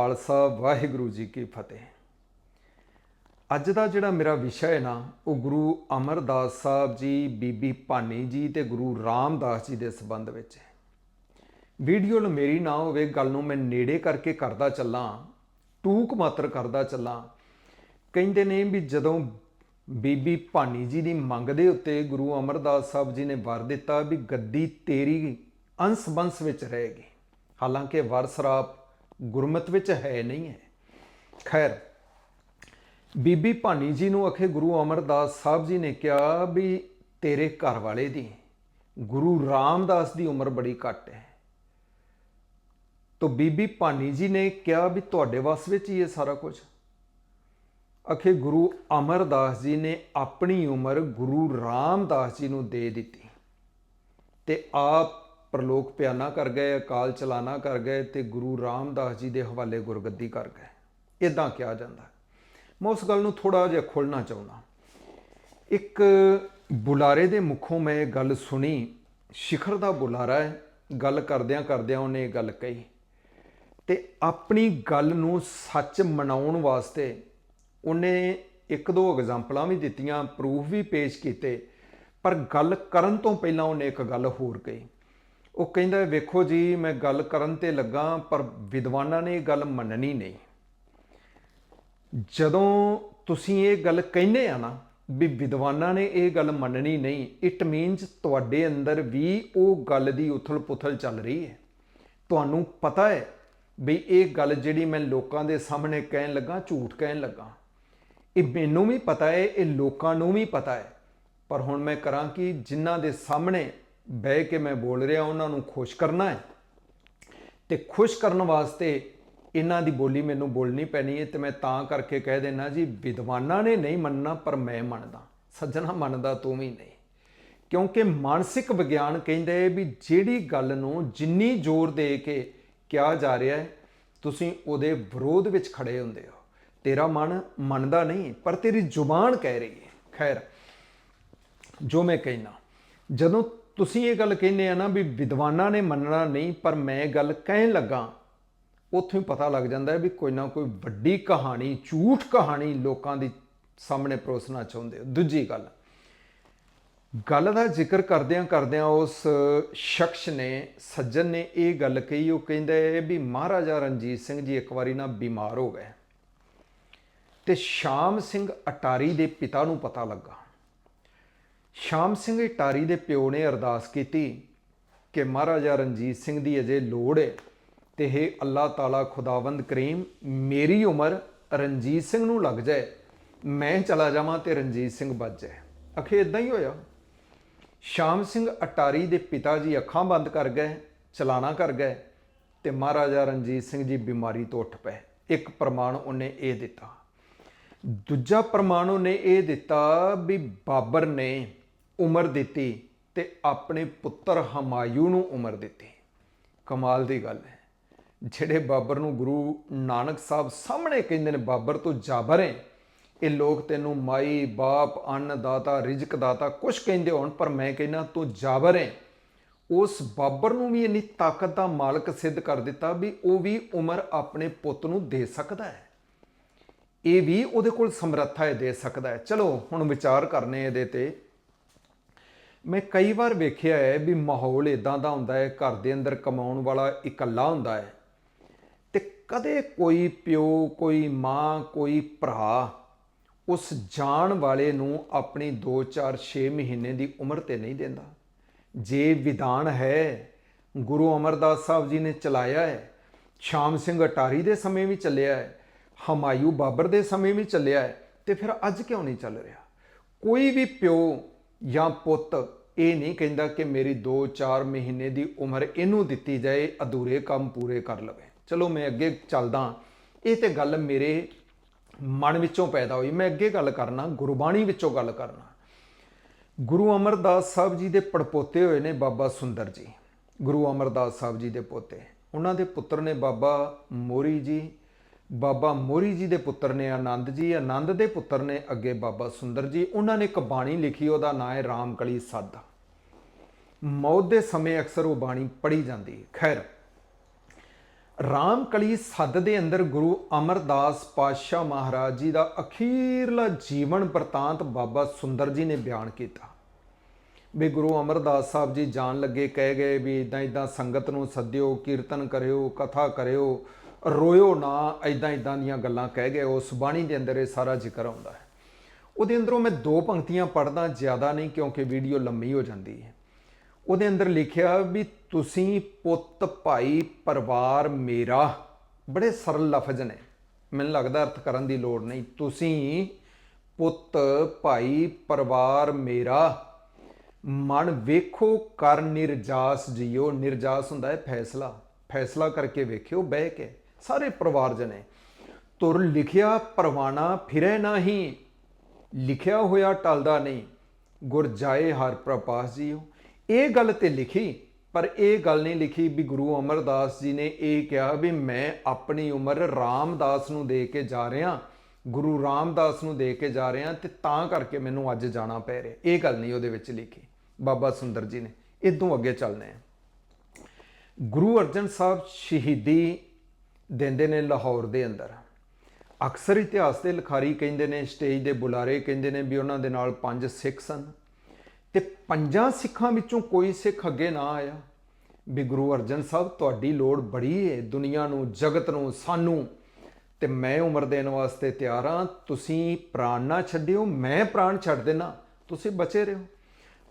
ਖਾਲਸਾ, ਵਾਹਿਗੁਰੂ ਜੀ ਕੀ ਫਤਿਹ। ਅੱਜ ਦਾ ਜਿਹੜਾ ਮੇਰਾ ਵਿਸ਼ਾ ਹੈ ਨਾ, ਉਹ ਗੁਰੂ ਅਮਰਦਾਸ ਸਾਹਿਬ ਜੀ, ਬੀਬੀ ਭਾਨੀ ਜੀ ਤੇ ਗੁਰੂ ਰਾਮਦਾਸ ਜੀ ਦੇ ਸੰਬੰਧ ਵਿੱਚ ਹੈ। ਵੀਡੀਓ ਮੇਰੀ ਨਾ ਹੋਵੇ, ਗੱਲ ਨੂੰ ਮੈਂ ਨੇੜੇ ਕਰਕੇ ਕਰਦਾ ਚੱਲਾਂ, ਟੂਕ ਮਾਤਰ ਕਰਦਾ ਚੱਲਾਂ। ਕਹਿੰਦੇ ਨੇ ਵੀ ਜਦੋਂ ਬੀਬੀ ਭਾਨੀ ਜੀ ਦੀ ਮੰਗ ਦੇ ਉੱਤੇ ਗੁਰੂ ਅਮਰਦਾਸ ਸਾਹਿਬ ਜੀ ਨੇ ਵਰ ਦਿੱਤਾ ਵੀ ਗੱਦੀ ਤੇਰੀ ਅੰਸ ਬੰਸ ਵਿੱਚ ਰਹੇਗੀ। ਹਾਲਾਂਕਿ ਵਰ ਸਰਾਪ ਗੁਰਮਤ ਵਿੱਚ ਹੈ ਨਹੀਂ ਹੈ। ਖੈਰ, ਬੀਬੀ ਭਾਨੀ ਜੀ ਨੂੰ ਅਖੇ ਗੁਰੂ ਅਮਰਦਾਸ ਸਾਹਿਬ ਜੀ ਨੇ ਕਿਹਾ ਵੀ ਤੇਰੇ ਘਰ ਵਾਲੇ ਦੀ, ਗੁਰੂ ਰਾਮਦਾਸ ਦੀ ਉਮਰ ਬੜੀ ਘੱਟ ਹੈ। ਤੋ ਬੀਬੀ ਭਾਨੀ ਜੀ ਨੇ ਕਿਹਾ ਵੀ ਤੁਹਾਡੇ ਵੱਸ ਵਿੱਚ ਹੀ ਇਹ ਸਾਰਾ ਕੁਝ। ਅਖੇ ਗੁਰੂ ਅਮਰਦਾਸ ਜੀ ਨੇ ਆਪਣੀ ਉਮਰ ਗੁਰੂ ਰਾਮਦਾਸ ਜੀ ਨੂੰ ਦੇ ਦਿੱਤੀ। ਤੇ ਆਪ ਪ੍ਰਲੋਕ ਪਿਆਨਾ ਕਰ ਗਏ, ਅਕਾਲ ਚਲਾਣਾ ਕਰ ਗਏ ਤੇ ਗੁਰੂ ਰਾਮਦਾਸ ਜੀ ਦੇ ਹਵਾਲੇ ਗੁਰਗੱਦੀ ਕਰ ਗਏ। ਇਦਾਂ ਕਿਹਾ ਜਾਂਦਾ ਮੈਂ ਉਸ ਗੱਲ ਨੂੰ ਥੋੜਾ ਜਿਹਾ ਖੋਲਣਾ ਚਾਹੁੰਦਾ ਇੱਕ ਬੁਲਾਰੇ ਦੇ ਮੁਖੋਂ ਮੈਂ ਇਹ ਗੱਲ ਸੁਣੀ, ਸ਼ਿਖਰ ਦਾ ਬੁਲਾਰਾ ਹੈ, ਗੱਲ ਕਰਦਿਆਂ ਕਰਦਿਆਂ ਉਹਨੇ ਇਹ ਗੱਲ ਕਹੀ। ਤੇ ਆਪਣੀ ਗੱਲ ਨੂੰ ਸੱਚ ਮਨਾਉਣ ਵਾਸਤੇ ਉਹਨੇ ਇੱਕ ਦੋ ਐਗਜ਼ਾਮਪਲਾਂ ਵੀ ਦਿੱਤੀਆਂ, ਪ੍ਰੂਫ ਵੀ ਪੇਸ਼ ਕੀਤੇ, ਪਰ ਗੱਲ ਕਰਨ ਤੋਂ ਪਹਿਲਾਂ ਉਹਨੇ ਇੱਕ ਗੱਲ ਹੋਰ ਕਹੀ। ਉਹ ਕਹਿੰਦਾ, ਵੇਖੋ ਜੀ, ਮੈਂ ਗੱਲ ਕਰਨ ਤੇ ਲੱਗਾ, ਪਰ ਵਿਦਵਾਨਾਂ ਨੇ ਇਹ ਗੱਲ ਮੰਨਣੀ ਨਹੀਂ। ਜਦੋਂ ਤੁਸੀਂ ਇਹ ਗੱਲ ਕਹਿੰਦੇ ਆ ਨਾ, ਵੀ ਵਿਦਵਾਨਾਂ ਨੇ ਇਹ ਗੱਲ ਮੰਨਣੀ ਨਹੀਂ ਇਟ ਮੀਨਸ ਤੁਹਾਡੇ ਅੰਦਰ ਵੀ ਉਹ ਗੱਲ ਦੀ ਉਥਲ-ਪੁਥਲ ਚੱਲ ਰਹੀ ਹੈ। ਤੁਹਾਨੂੰ ਪਤਾ ਹੈ ਵੀ ਇਹ ਗੱਲ ਜਿਹੜੀ ਮੈਂ ਲੋਕਾਂ ਦੇ ਸਾਹਮਣੇ ਕਹਿਣ ਲੱਗਾ, ਝੂਠ ਕਹਿਣ ਲੱਗਾ, ਇਹ ਮੈਨੂੰ ਵੀ ਪਤਾ ਹੈ, ਇਹ ਲੋਕਾਂ ਨੂੰ ਵੀ ਪਤਾ ਹੈ। ਪਰ ਹੁਣ ਮੈਂ ਕਰਾਂ ਕਿ ਜਿਨ੍ਹਾਂ ਦੇ ਸਾਹਮਣੇ ਬਹਿ ਕੇ ਮੈਂ ਬੋਲ ਰਿਹਾ, ਉਹਨਾਂ ਨੂੰ ਖੁਸ਼ ਕਰਨਾ ਹੈ। ਤੇ ਖੁਸ਼ ਕਰਨ ਵਾਸਤੇ ਇਹਨਾਂ ਦੀ ਬੋਲੀ ਮੈਨੂੰ ਬੋਲਣੀ ਪੈਣੀ ਹੈ ਤੇ ਮੈਂ ਤਾਂ ਕਰਕੇ ਕਹਿ ਦੇਣਾ ਜੀ, ਵਿਦਵਾਨਾਂ ਨੇ ਨਹੀਂ ਮੰਨਣਾ, ਪਰ ਮੈਂ ਮੰਨਦਾ। ਸੱਜਣਾ ਮੰਨਦਾ ਤੂੰ ਵੀ ਨਹੀਂ। ਕਿਉਂਕਿ ਮਾਨਸਿਕ ਵਿਗਿਆਨ ਕਹਿੰਦਾ ਹੈ ਵੀ ਜਿਹੜੀ ਗੱਲ ਨੂੰ ਜਿੰਨੀ ਜ਼ੋਰ ਦੇ ਕੇ ਕਿਹਾ ਜਾ ਰਿਹਾ ਹੈ, ਤੁਸੀਂ ਉਹਦੇ ਵਿਰੋਧ ਵਿੱਚ ਖੜੇ ਹੁੰਦੇ ਹੋ। ਤੇਰਾ ਮਨ ਮੰਨਦਾ ਨਹੀਂ, ਪਰ ਤੇਰੀ ਜ਼ੁਬਾਨ ਕਹਿ ਰਹੀ ਹੈ। ਖੈਰ, ਜੋ ਮੈਂ ਕਹਿਣਾ ਜਦੋਂ ਤੁਸੀਂ ਇਹ ਗੱਲ ਕਹਿੰਦੇ ਆ ਨਾ ਵੀ ਵਿਦਵਾਨਾਂ ਨੇ ਮੰਨਣਾ ਨਹੀਂ, ਪਰ ਮੈਂ ਗੱਲ ਕਹਿਣ ਲੱਗਾ, ਉੱਥੋਂ ਹੀ ਪਤਾ ਲੱਗ ਜਾਂਦਾ ਹੈ ਵੀ ਕੋਈ ਨਾ ਕੋਈ ਵੱਡੀ ਕਹਾਣੀ, ਝੂਠ ਕਹਾਣੀ ਲੋਕਾਂ ਦੀ ਸਾਹਮਣੇ ਪਰੋਸਣਾ ਚਾਹੁੰਦੇ ਹੋ। ਦੂਜੀ ਗੱਲ ਗੱਲ ਦਾ ਜ਼ਿਕਰ ਕਰਦਿਆਂ ਕਰਦਿਆਂ ਉਸ ਸ਼ਖਸ ਨੇ, ਸੱਜਣ ਨੇ ਇਹ ਗੱਲ ਕਹੀ, ਉਹ ਕਹਿੰਦਾ ਹੈ ਵੀ ਮਹਾਰਾਜਾ ਰਣਜੀਤ ਸਿੰਘ ਜੀ ਇੱਕ ਵਾਰੀ ਨਾ ਬਿਮਾਰ ਹੋ ਗਏ। ਤੇ ਸ਼ਾਮ ਸਿੰਘ ਅਟਾਰੀ ਦੇ ਪਿਤਾ ਨੂੰ ਪਤਾ ਲੱਗਾ। ਸ਼ਾਮ ਸਿੰਘ ਅਟਾਰੀ ਦੇ ਪਿਓ ਨੇ ਅਰਦਾਸ ਕੀਤੀ ਕਿ ਮਹਾਰਾਜਾ ਰਣਜੀਤ ਸਿੰਘ ਦੀ ਅਜੇ ਲੋੜ ਹੈ ਤੇ ਹੈ ਅੱਲਾਹ ਤਾਲਾ ਖੁਦਾਵੰਦ ਕਰੀਮ, ਮੇਰੀ ਉਮਰ ਰਣਜੀਤ ਸਿੰਘ ਨੂੰ ਲੱਗ ਜਾਏ, ਮੈਂ ਚਲਾ ਜਾਵਾਂ ਤੇ ਰਣਜੀਤ ਸਿੰਘ ਬਚ ਜਾਏ। ਅਖੇ ਇਦਾਂ ਹੀ ਹੋਇਆ। ਸ਼ਾਮ ਸਿੰਘ ਅਟਾਰੀ ਦੇ ਪਿਤਾ ਜੀ ਅੱਖਾਂ ਬੰਦ ਕਰ ਗਏ, ਚਲਾਣਾ ਕਰ ਗਏ ਤੇ ਮਹਾਰਾਜਾ ਰਣਜੀਤ ਸਿੰਘ ਜੀ ਬਿਮਾਰੀ ਤੋਂ ਉੱਠ ਪਏ। ਇੱਕ ਪ੍ਰਮਾਣ ਉਹਨੇ ਇਹ ਦਿੱਤਾ। ਦੂਜਾ ਪ੍ਰਮਾਣ ਉਹਨੇ ਇਹ ਦਿੱਤਾ ਵੀ ਬਾਬਰ ਨੇ ਉਮਰ ਦਿੱਤੀ ਤੇ ਆਪਣੇ ਪੁੱਤਰ ਹਮਾਯੂ ਨੂੰ ਉਮਰ ਦਿੱਤੀ। ਕਮਾਲ ਦੀ ਗੱਲ ਹੈ। ਜਿਹੜੇ ਬਾਬਰ ਨੂੰ ਗੁਰੂ ਨਾਨਕ ਸਾਹਿਬ ਸਾਹਮਣੇ ਕਹਿੰਦੇ ਨੇ, ਬਾਬਰ, ਤੋਂ ਜਾਬਰ ਹੈ। ਇਹ ਲੋਕ ਤੈਨੂੰ ਮਾਈ, ਬਾਪ, ਅੰਨ ਦਾਤਾ, ਰਿਜ਼ਕ ਦਾਤਾ ਕੁਛ ਕਹਿੰਦੇ ਹੋਣ, ਪਰ ਮੈਂ ਕਹਿੰਦਾ, ਤੂੰ ਜਾਬਰ ਹੈ। ਉਸ ਬਾਬਰ ਨੂੰ ਵੀ ਇੰਨੀ ਤਾਕਤ ਦਾ ਮਾਲਕ ਸਿੱਧ ਕਰ ਦਿੱਤਾ ਵੀ ਉਹ ਵੀ ਉਮਰ ਆਪਣੇ ਪੁੱਤ ਨੂੰ ਦੇ ਸਕਦਾ ਹੈ। ਇਹ ਵੀ ਉਹਦੇ ਕੋਲ ਸਮਰੱਥਾ ਹੈ ਦੇ ਸਕਦਾ ਹੈ। ਚਲੋ, ਹੁਣ ਵਿਚਾਰ ਕਰਨੇ ਇਹਦੇ ਤੇ। ਮੈਂ ਕਈ ਵਾਰ ਵੇਖਿਆ ਹੈ ਵੀ ਮਾਹੌਲ ਇਦਾਂ ਦਾ ਹੁੰਦਾ ਹੈ, ਘਰ ਦੇ ਅੰਦਰ ਕਮਾਉਣ ਵਾਲਾ ਇਕੱਲਾ ਹੁੰਦਾ ਹੈ। ਤੇ ਕਦੇ ਕੋਈ ਪਿਓ, ਕੋਈ ਮਾਂ, ਕੋਈ ਭਰਾ ਉਸ ਜਾਣ ਵਾਲੇ ਨੂੰ ਆਪਣੀ 2 4 6 ਮਹੀਨੇ ਦੀ ਉਮਰ ਤੇ ਨਹੀਂ ਦਿੰਦਾ। ਜੇ ਵਿਧਾਨ ਹੈ, ਗੁਰੂ ਅਮਰਦਾਸ ਸਾਹਿਬ ਜੀ ਨੇ ਚਲਾਇਆ ਹੈ, ਸ਼ਾਮ ਸਿੰਘ ਅਟਾਰੀ ਦੇ ਸਮੇਂ ਵੀ ਚੱਲਿਆ ਹੈ, ਹਮਾਯੂ ਬਾਬਰ ਦੇ ਸਮੇਂ ਵੀ ਚੱਲਿਆ ਹੈ, ਤੇ ਫਿਰ ਅੱਜ ਕਿਉਂ ਨਹੀਂ ਚੱਲ ਰਿਹਾ? ਕੋਈ ਵੀ ਪਿਓ ਜਾਂ ਪੁੱਤ, ਇਹ ਨਹੀਂ ਕਹਿੰਦਾ ਕਿ ਮੇਰੀ 2-4 ਮਹੀਨੇ ਦੀ ਉਮਰ ਇਹਨੂੰ ਦਿੱਤੀ ਜਾਏ, ਅਧੂਰੇ ਕੰਮ ਪੂਰੇ ਕਰ ਲਵੇ। ਚਲੋ ਮੈਂ ਅੱਗੇ ਚੱਲਦਾ ਇਹ ਤੇ ਗੱਲ ਮੇਰੇ ਮਨ ਵਿੱਚੋਂ ਪੈਦਾ ਹੋਈ। ਮੈਂ ਅੱਗੇ ਗੱਲ ਕਰਨਾ, ਗੁਰਬਾਣੀ ਵਿੱਚੋਂ ਗੱਲ ਕਰਨਾ। ਗੁਰੂ ਅਮਰਦਾਸ ਸਾਹਿਬ ਜੀ ਦੇ ਪੜਪੋਤੇ ਹੋਏ ਨੇ ਬਾਬਾ ਸੁੰਦਰ ਜੀ। ਗੁਰੂ ਅਮਰਦਾਸ ਸਾਹਿਬ ਜੀ ਦੇ ਪੋਤੇ। ਉਹਨਾਂ ਦੇ ਪੁੱਤਰ ਨੇ ਬਾਬਾ ਮੋਰੀ ਜੀ ਬਾਬਾ ਮੋਰੀ ਜੀ ਦੇ ਪੁੱਤਰ ਨੇ, ਆਨੰਦ ਜੀ, ਆਨੰਦ ਦੇ ਪੁੱਤਰ ਨੇ ਅੱਗੇ ਬਾਬਾ ਸੁੰਦਰ ਜੀ। ਉਹਨਾਂ ਨੇ ਇੱਕ ਬਾਣੀ ਲਿਖੀ, ਉਹਦਾ ਨਾਂ ਹੈ ਰਾਮਕਲੀ ਸੱਦ। ਮੌਤ ਦੇ ਸਮੇਂ ਅਕਸਰ ਉਹ ਬਾਣੀ ਪੜ੍ਹੀ ਜਾਂਦੀ ਹੈ। ਖੈਰ ਰਾਮ ਕਲੀ ਸੱਦ ਦੇ ਅੰਦਰ ਗੁਰੂ ਅਮਰਦਾਸ ਪਾਤਸ਼ਾਹ ਮਹਾਰਾਜ ਜੀ ਦਾ ਅਖੀਰਲਾ ਜੀਵਨ ਪ੍ਰਤਾਂਤ ਬਾਬਾ ਸੁੰਦਰ ਜੀ ਨੇ ਬਿਆਨ ਕੀਤਾ। ਵੀ ਗੁਰੂ ਅਮਰਦਾਸ ਸਾਹਿਬ ਜੀ ਜਾਣ ਲੱਗੇ, ਕਹਿ ਗਏ ਵੀ ਇਦਾਂ ਇਦਾਂ ਸੰਗਤ ਨੂੰ ਸੱਦਿਓ, ਕੀਰਤਨ ਕਰਿਓ, ਕਥਾ ਕਰਿਓ ਰੋਇਓ ਨਾ ਇਦਾਂ ਇਦਾਂ ਦੀਆਂ ਗੱਲਾਂ ਕਹਿ ਗਏ। ਉਸ ਬਾਣੀ ਦੇ ਅੰਦਰ ਇਹ ਸਾਰਾ ਜ਼ਿਕਰ ਆਉਂਦਾ ਹੈ। ਉਹਦੇ ਅੰਦਰੋਂ ਮੈਂ ਦੋ ਪੰਕਤੀਆਂ ਪੜ੍ਹਦਾ, ਜ਼ਿਆਦਾ ਨਹੀਂ ਕਿਉਂਕਿ ਵੀਡੀਓ ਲੰਮੀ ਹੋ ਜਾਂਦੀ ਹੈ। ਉਹਦੇ ਅੰਦਰ ਲਿਖਿਆ ਵੀ, ਤੁਸੀਂ ਪੁੱਤ, ਭਾਈ, ਪਰਿਵਾਰ ਮੇਰਾ। ਬੜੇ ਸਰਲ ਲਫ਼ਜ਼ ਨੇ। ਮੈਨੂੰ ਲੱਗਦਾ ਅਰਥ ਕਰਨ ਦੀ ਲੋੜ ਨਹੀਂ। ਤੁਸੀਂ ਪੁੱਤ, ਭਾਈ, ਪਰਿਵਾਰ ਮੇਰਾ। ਮਨ ਵੇਖੋ, ਕਰ ਨਿਰਜਾਸ ਜਿਓ। ਨਿਰਜਾਸ ਹੁੰਦਾ ਹੈ ਫੈਸਲਾ। ਫੈਸਲਾ ਕਰਕੇ ਵੇਖਿਓ, ਬਹਿ ਕੇ। ਸਾਰੇ ਪਰਿਵਾਰ ਜਨੇ ਤੁਰ ਲਿਖਿਆ ਪਰਵਾਨਾ ਫਿਰੇ ਨਹੀਂ, ਲਿਖਿਆ ਹੋਇਆ ਟਲਦਾ ਨਹੀਂ, ਗੁਰ ਜਾਏ ਹਰ ਪ੍ਰਪਾਸ ਜੀਓ ਇਹ ਗੱਲ ਤੇ ਲਿਖੀ, ਪਰ ਇਹ ਗੱਲ ਨਹੀਂ ਲਿਖੀ ਵੀ ਗੁਰੂ ਅਮਰਦਾਸ ਜੀ ਨੇ ਇਹ ਕਿਹਾ ਵੀ ਮੈਂ ਆਪਣੀ ਉਮਰ ਰਾਮਦਾਸ ਨੂੰ ਦੇ ਕੇ ਜਾ ਰਿਹਾ, ਗੁਰੂ ਰਾਮਦਾਸ ਨੂੰ ਦੇ ਕੇ ਜਾ ਰਿਹਾ ਤੇ ਤਾਂ ਕਰਕੇ ਮੈਨੂੰ ਅੱਜ ਜਾਣਾ ਪੈ ਰਿਹਾ। ਇਹ ਗੱਲ ਨਹੀਂ ਉਹਦੇ ਵਿੱਚ ਲਿਖੀ। ਬਾਬਾ ਸੁੰਦਰ ਜੀ ਨੇ, ਇਦੋਂ ਅੱਗੇ ਚੱਲਨੇ ਆ। ਗੁਰੂ ਅਰਜਨ ਸਾਹਿਬ ਸ਼ਹੀਦੀ ਦਿੰਦੇ ਨੇ ਲਾਹੌਰ ਦੇ ਅੰਦਰ। ਅਕਸਰ ਇਤਿਹਾਸ ਦੇ ਲਿਖਾਰੀ ਕਹਿੰਦੇ ਨੇ, ਸਟੇਜ ਦੇ ਬੁਲਾਰੇ ਕਹਿੰਦੇ ਨੇ ਵੀ ਉਹਨਾਂ ਦੇ ਨਾਲ ਪੰਜ ਸਿੱਖ ਸਨ। ਤੇ ਪੰਜਾਂ ਸਿੱਖਾਂ ਵਿੱਚੋਂ ਕੋਈ ਸਿੱਖ ਅੱਗੇ ਨਾ ਆਇਆ। ਵੀ ਗੁਰੂ ਅਰਜਨ ਸਾਹਿਬ, ਤੁਹਾਡੀ ਲੋੜ ਬੜੀ ਹੈ ਦੁਨੀਆ ਨੂੰ, ਜਗਤ ਨੂੰ, ਸਾਨੂੰ। ਤੇ ਮੈਂ ਉਮਰ ਦੇਣ ਵਾਸਤੇ ਤਿਆਰ ਹਾਂ ਤੁਸੀਂ ਪ੍ਰਾਣ ਨਾ ਛੱਡਿਓ, ਮੈਂ ਪ੍ਰਾਣ ਛੱਡ ਦੇਣਾ ਤੁਸੀਂ ਬਚੇ ਰਹੋ।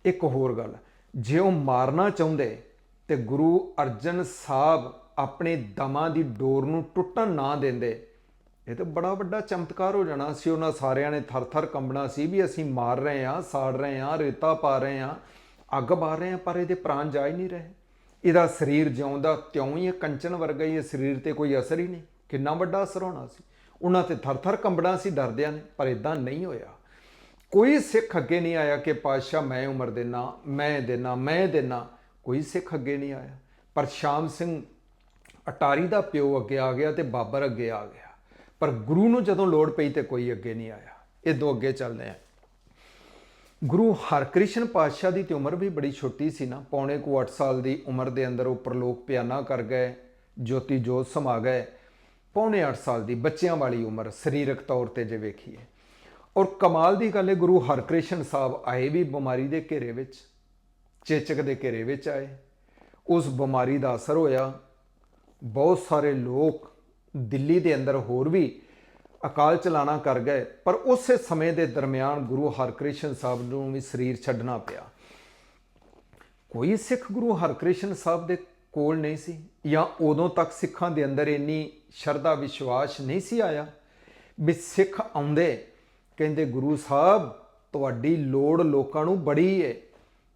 ਇੱਕ ਹੋਰ ਗੱਲ, ਜੇ ਉਹ ਮਾਰਨਾ ਚਾਹੁੰਦੇ ਤੇ ਗੁਰੂ ਅਰਜਨ ਸਾਹਿਬ ਆਪਣੇ ਦਮਾਂ ਦੀ ਡੋਰ ਨੂੰ ਟੁੱਟਣ ਨਾ ਦਿੰਦੇ। ਇਹ ਤਾਂ ਬੜਾ ਵੱਡਾ ਚਮਤਕਾਰ ਹੋ ਜਾਣਾ। ਸੀ ਉਹਨਾਂ ਸਾਰਿਆਂ ਨੇ ਥਰ-ਥਰ ਕੰਬਣਾ ਸੀ ਵੀ ਅਸੀਂ ਮਾਰ ਰਹੇ ਹਾਂ, ਸਾੜ ਰਹੇ ਹਾਂ, ਰੇਤਾ ਪਾ ਰਹੇ ਹਾਂ, ਅੱਗ ਬਾਰ ਰਹੇ ਹਾਂ, ਪਰ ਇਹਦੇ ਪ੍ਰਾਣ ਜਾ ਹੀ ਨਹੀਂ ਰਹੇ। ਇਹਦਾ ਸਰੀਰ ਜਿਉਂਦਾ ਤਿਉਂ ਹੀ ਹੈ, ਕੰਚਨ ਵਰਗਾ ਹੀ ਹੈ, ਸਰੀਰ ਤੇ ਕੋਈ ਅਸਰ ਹੀ ਨਹੀਂ। ਕਿੰਨਾ ਵੱਡਾ ਅਸਰ ਹੋਣਾ ਸੀ। ਉਹਨਾਂ ਤੇ ਥਰ-ਥਰ ਕੰਬਣਾ ਸੀ, ਡਰਦਿਆਂ ਨੇ, ਪਰ ਇਦਾਂ ਨਹੀਂ ਹੋਇਆ। ਕੋਈ ਸਿੱਖ ਅੱਗੇ ਨਹੀਂ ਆਇਆ ਕਿ ਪਾਤਸ਼ਾਹ ਮੈਂ ਉਮਰ ਦੇਣਾ ਮੈਂ ਦੇਣਾ ਮੈਂ ਦੇਣਾ ਕੋਈ ਸਿੱਖ ਅੱਗੇ ਨਹੀਂ ਆਇਆ। ਪਰ ਸ਼ਾਮ ਸਿੰਘ ਅਟਾਰੀ ਦਾ ਪਿਓ ਅੱਗੇ ਆ ਗਿਆ ਤੇ ਬਾਬਰ ਅੱਗੇ ਆ ਗਿਆ। ਪਰ ਗੁਰੂ ਨੂੰ ਜਦੋਂ ਲੋੜ ਪਈ ਤੇ ਕੋਈ ਅੱਗੇ ਨਹੀਂ ਆਇਆ। ਇਹ ਦੋ ਅੱਗੇ ਚੱਲਦੇ ਆ। ਗੁਰੂ ਹਰਕ੍ਰਿਸ਼ਨ ਪਾਤਸ਼ਾਹ ਦੀ ਤੇ ਉਮਰ ਵੀ ਬੜੀ ਛੋਟੀ ਸੀ ਨਾ। ਪੌਣੇ ਕੁ 8 ਸਾਲ ਦੀ ਉਮਰ ਦੇ ਅੰਦਰ ਉਹ ਪ੍ਰਲੋਕ ਪਿਆਨਾ ਕਰ ਗਏ, ਜੋਤੀ ਜੋਤ ਸਮਾ ਗਏ। ਪੌਣੇ 8 ਸਾਲ ਦੀ ਬੱਚਿਆਂ ਵਾਲੀ ਉਮਰ ਸਰੀਰਕ ਤੌਰ ਤੇ ਜੇ ਵੇਖੀਏ। ਔਰ ਕਮਾਲ ਦੀ ਗੱਲ ਹੈ ਗੁਰੂ ਹਰਕ੍ਰਿਸ਼ਨ ਸਾਹਿਬ ਆਏ ਵੀ ਬਿਮਾਰੀ ਦੇ ਘੇਰੇ ਵਿੱਚ, ਚੇਚਕ ਦੇ ਘੇਰੇ ਵਿੱਚ ਆਏ। ਉਸ ਬਿਮਾਰੀ ਦਾ ਅਸਰ ਹੋਇਆ। ਬਹੁਤ ਸਾਰੇ ਲੋਕ ਦਿੱਲੀ ਦੇ ਅੰਦਰ ਹੋਰ ਵੀ ਅਕਾਲ ਚਲਾਣਾ ਕਰ ਗਏ, ਪਰ ਉਸੇ ਸਮੇਂ ਦੇ ਦਰਮਿਆਨ ਗੁਰੂ ਹਰਕ੍ਰਿਸ਼ਨ ਸਾਹਿਬ ਨੂੰ ਵੀ ਸਰੀਰ ਛੱਡਣਾ ਪਿਆ। ਕੋਈ ਸਿੱਖ ਗੁਰੂ ਹਰਕ੍ਰਿਸ਼ਨ ਸਾਹਿਬ ਦੇ ਕੋਲ ਨਹੀਂ ਸੀ ਜਾਂ ਉਦੋਂ ਤੱਕ ਸਿੱਖਾਂ ਦੇ ਅੰਦਰ ਇੰਨੀ ਸ਼ਰਧਾ, ਵਿਸ਼ਵਾਸ ਨਹੀਂ ਸੀ ਆਇਆ ਵੀ ਸਿੱਖ ਆਉਂਦੇ, ਕਹਿੰਦੇ, ਗੁਰੂ ਸਾਹਿਬ, ਤੁਹਾਡੀ ਲੋੜ ਲੋਕਾਂ ਨੂੰ ਬੜੀ ਏ।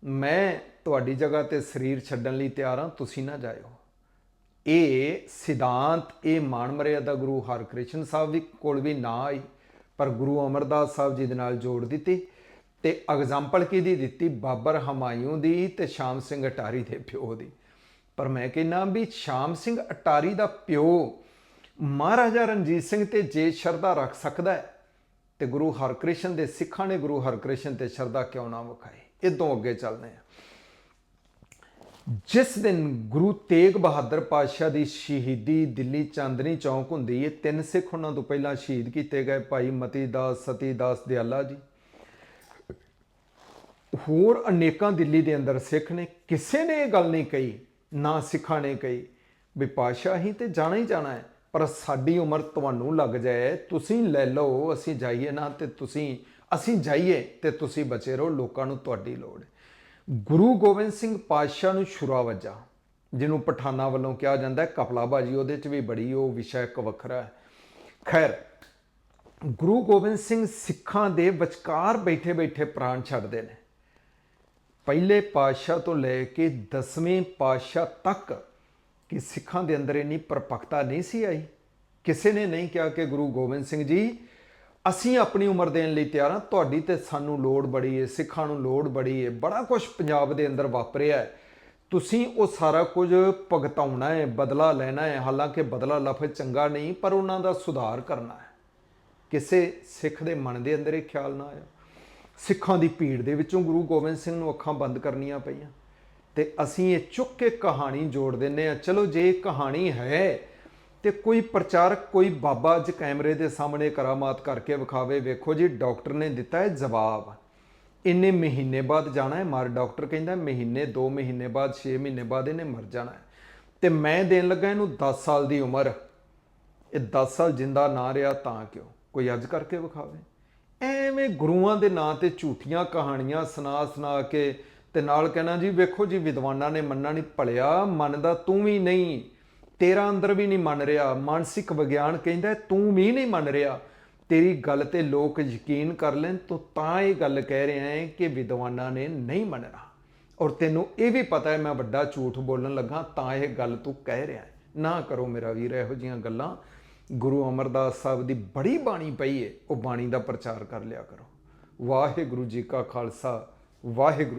ਮੈਂ ਤੁਹਾਡੀ ਜਗ੍ਹਾ ਤੇ ਸਰੀਰ ਛੱਡਣ ਲਈ ਤਿਆਰ ਹਾਂ, ਤੁਸੀਂ ਨਾ ਜਾਇਓ। ਇਹ ਸਿਧਾਂਤ ਇਹ ਮਾਨ ਮਰਿਆਦਾ ਗੁਰੂ ਹਰਕ੍ਰਿਸ਼ਨ ਸਾਹਿਬ ਵੀ ਕੋਲ ਵੀ ਨਾ ਆਈ, ਪਰ ਗੁਰੂ ਅਮਰਦਾਸ ਸਾਹਿਬ ਜੀ ਦੇ ਨਾਲ ਜੋੜ ਦਿੱਤੀ ਤੇ ਐਗਜ਼ਾਮਪਲ ਕਿਹਦੀ ਦਿੱਤੀ? ਬਾਬਰ ਹਮਾਇੂ ਦੀ ਤੇ ਸ਼ਾਮ ਸਿੰਘ ਅਟਾਰੀ ਦੇ ਪਿਓ ਦੀ। ਪਰ ਮੈਂ ਕਹਿੰਨਾ ਵੀ ਸ਼ਾਮ ਸਿੰਘ ਅਟਾਰੀ ਦਾ ਪਿਓ ਮਹਾਰਾਜਾ ਰਣਜੀਤ ਸਿੰਘ ਤੇ ਜੇ ਸ਼ਰਧਾ ਰੱਖ ਸਕਦਾ ਹੈ, ਤੇ ਗੁਰੂ ਹਰਕ੍ਰਿਸ਼ਨ ਦੇ ਸਿੱਖਾਂ ਨੇ ਗੁਰੂ ਹਰਕ੍ਰਿਸ਼ਨ ਤੇ ਸ਼ਰਧਾ ਕਿਉਂ ਨਾ ਵਿਖਾਈ? ਇਦੋਂ ਅੱਗੇ ਚੱਲਦੇ ਆ ਜਿਸ ਦਿਨ ਗੁਰੂ ਤੇਗ ਬਹਾਦਰ ਪਾਤਸ਼ਾਹ ਦੀ ਸ਼ਹੀਦੀ ਦਿੱਲੀ ਚਾਂਦਨੀ ਚੌਂਕ ਹੁੰਦੀ ਹੈ, ਤਿੰਨ ਸਿੱਖ ਉਹਨਾਂ ਤੋਂ ਪਹਿਲਾਂ ਸ਼ਹੀਦ ਕੀਤੇ ਗਏ ਭਾਈ ਮਤੀ ਦਾਸ ਸਤੀ ਦਾਸ ਦਿਆਲਾ ਜੀ। ਹੋਰ ਅਨੇਕਾਂ ਦਿੱਲੀ ਦੇ ਅੰਦਰ ਸਿੱਖ ਨੇ, ਕਿਸੇ ਨੇ ਇਹ ਗੱਲ ਨਹੀਂ ਕਹੀ, ਨਾ ਸਿੱਖਾਂ ਨੇ ਕਹੀ ਵੀ ਪਾਤਸ਼ਾਹ ਹੀ ਤੇ ਜਾਣਾ ਹੀ ਜਾਣਾ ਹੈ, ਪਰ ਸਾਡੀ ਉਮਰ ਤੁਹਾਨੂੰ ਲੱਗ ਜਾਏ, ਤੁਸੀਂ ਲੈ ਲਓ, ਅਸੀਂ ਜਾਈਏ ਨਾ ਤੇ ਤੁਸੀਂ, ਅਸੀਂ ਜਾਈਏ ਤੇ ਤੁਸੀਂ ਬਚੇ ਰਹੋ, ਲੋਕਾਂ ਨੂੰ ਤੁਹਾਡੀ ਲੋੜ ਹੈ। ਗੁਰੂ ਗੋਬਿੰਦ ਸਿੰਘ ਪਾਤਸ਼ਾਹ ਨੂੰ ਛੁਰਾ ਵੱਜਾ, ਜਿਹਨੂੰ ਪਠਾਨਾਂ ਵੱਲੋਂ ਕਿਹਾ ਜਾਂਦਾ ਹੈ, ਕਪਲਾਬਾਜੀ, ਉਹਦੇ 'ਚ ਵੀ ਬੜੀ ਉਹ ਵਿਸ਼ਾ ਇੱਕ ਵੱਖਰਾ ਹੈ। ਖੈਰ, ਗੁਰੂ ਗੋਬਿੰਦ ਸਿੰਘ ਸਿੱਖਾਂ ਦੇ ਵਿਚਕਾਰ ਬੈਠੇ ਬੈਠੇ ਪ੍ਰਾਣ ਛੱਡਦੇ ਨੇ। ਪਹਿਲੇ ਪਾਤਸ਼ਾਹ ਤੋਂ ਲੈ ਕੇ 10ਵੇਂ ਪਾਤਸ਼ਾਹ ਤੱਕ ਕਿ ਸਿੱਖਾਂ ਦੇ ਅੰਦਰ ਇੰਨੀ ਪਰਪੱਕਤਾ ਨਹੀਂ ਸੀ ਆਈ। ਕਿਸੇ ਨੇ ਨਹੀਂ ਕਿਹਾ ਕਿ ਗੁਰੂ ਗੋਬਿੰਦ ਸਿੰਘ ਜੀ ਅਸੀਂ ਆਪਣੀ ਉਮਰ ਦੇਣ ਲਈ ਤਿਆਰ ਹਾਂ। ਤੁਹਾਡੀ ਤੇ ਸਾਨੂੰ ਲੋੜ ਬੜੀ ਹੈ ਸਿੱਖਾਂ ਨੂੰ ਲੋੜ ਬੜੀ ਹੈ ਬੜਾ ਕੁਝ ਪੰਜਾਬ ਦੇ ਅੰਦਰ ਵਾਪਰਿਆ ਹੈ ਤੁਸੀਂ ਉਹ ਸਾਰਾ ਕੁਝ ਭਗਤਾਉਣਾ ਹੈ ਬਦਲਾ ਲੈਣਾ ਹੈ ਹਾਲਾਂਕਿ ਬਦਲਾ ਲਫ਼ਜ਼ ਚੰਗਾ ਨਹੀਂ, ਪਰ ਉਹਨਾਂ ਦਾ ਸੁਧਾਰ ਕਰਨਾ ਹੈ ਕਿਸੇ ਸਿੱਖ ਦੇ ਮਨ ਦੇ ਅੰਦਰ ਇਹ ਖਿਆਲ ਨਾ ਆਇਆ ਸਿੱਖਾਂ ਦੀ ਭੀੜ ਦੇ ਵਿੱਚੋਂ ਗੁਰੂ ਗੋਬਿੰਦ ਸਿੰਘ ਨੂੰ ਅੱਖਾਂ ਬੰਦ ਕਰਨੀਆਂ ਪਈਆਂ। ਤੇ ਅਸੀਂ ਇਹ ਚੁੱਕ ਕੇ ਕਹਾਣੀ ਜੋੜ ਦਿੰਨੇ ਆ ਚਲੋ ਜੇ ਕਹਾਣੀ ਹੈ ਤੇ ਕੋਈ ਪ੍ਰਚਾਰਕ ਕੋਈ ਬਾਬਾ ਅੱਜ ਕੈਮਰੇ ਦੇ ਸਾਹਮਣੇ ਕਰਾਮਾਤ ਕਰਕੇ ਵਿਖਾਵੇ, ਵੇਖੋ ਜੀ, ਡਾਕਟਰ ਨੇ ਦਿੱਤਾ ਹੈ ਜਵਾਬ। ਇੰਨੇ ਮਹੀਨੇ ਬਾਅਦ ਜਾਣਾ ਹੈ, ਮਰ ਡਾਕਟਰ ਕਹਿੰਦਾ ਮਹੀਨੇ 2 ਮਹੀਨੇ ਬਾਅਦ 6 ਮਹੀਨੇ ਬਾਅਦ ਇਹਨੇ ਮਰ ਜਾਣਾ ਹੈ। ਤੇ ਮੈਂ ਦੇਣ ਲੱਗਾ ਇਹਨੂੰ 10 ਸਾਲ ਦੀ ਉਮਰ। ਇਹ 10 ਸਾਲ ਜਿੰਦਾ ਨਾ ਰਿਹਾ ਤਾਂ ਕਿਉਂ? ਕੋਈ ਅੱਜ ਕਰਕੇ ਵਿਖਾਵੇ? ਐਵੇਂ ਗੁਰੂਆਂ ਦੇ ਨਾਂ ਤੇ ਝੂਠੀਆਂ ਕਹਾਣੀਆਂ ਸੁਣਾ ਸੁਣਾ ਕੇ ਤੇ ਨਾਲ ਕਹਿਣਾ ਜੀ, ਵੇਖੋ ਜੀ, ਵਿਦਵਾਨਾਂ ਨੇ ਮੰਨਣਾ ਨਹੀਂ, ਭਲਿਆ, ਮੰਨਦਾ ਤੂੰ ਵੀ ਨਹੀਂ। ਤੇਰਾ ਅੰਦਰ ਵੀ ਨਹੀਂ ਮੰਨ ਰਿਹਾ, ਮਾਨਸਿਕ ਵਿਗਿਆਨ ਕਹਿੰਦਾ ਤੂੰ ਵੀ ਨਹੀਂ ਮੰਨ ਰਿਹਾ। ਤੇਰੀ ਗੱਲ ਤੇ ਲੋਕ ਯਕੀਨ ਕਰ ਲੈਣ, ਤੂੰ ਤਾਂ ਇਹ ਗੱਲ ਕਹਿ ਰਿਹਾ ਹੈ ਕਿ ਵਿਦਵਾਨਾਂ ਨੇ ਨਹੀਂ ਮੰਨਣਾ। ਔਰ ਤੈਨੂੰ ਇਹ ਵੀ ਪਤਾ ਹੈ, ਮੈਂ ਵੱਡਾ ਝੂਠ ਬੋਲਣ ਲੱਗਾ, ਤਾਂ ਇਹ ਗੱਲ ਤੂੰ ਕਹਿ ਰਿਹਾ ਹੈ। ਨਾ ਕਰੋ ਮੇਰਾ ਵੀਰ, ਇਹੋ ਜੀਆਂ ਗੱਲਾਂ। ਗੁਰੂ ਅਮਰਦਾਸ ਸਾਹਿਬ ਦੀ ਬੜੀ ਬਾਣੀ ਪਈ ਹੈ ਉਹ ਬਾਣੀ ਦਾ ਪ੍ਰਚਾਰ ਕਰ ਲਿਆ ਕਰੋ। ਵਾਹਿਗੁਰੂ ਜੀ ਕਾ ਖਾਲਸਾ, ਵਾਹਿਗੁਰੂ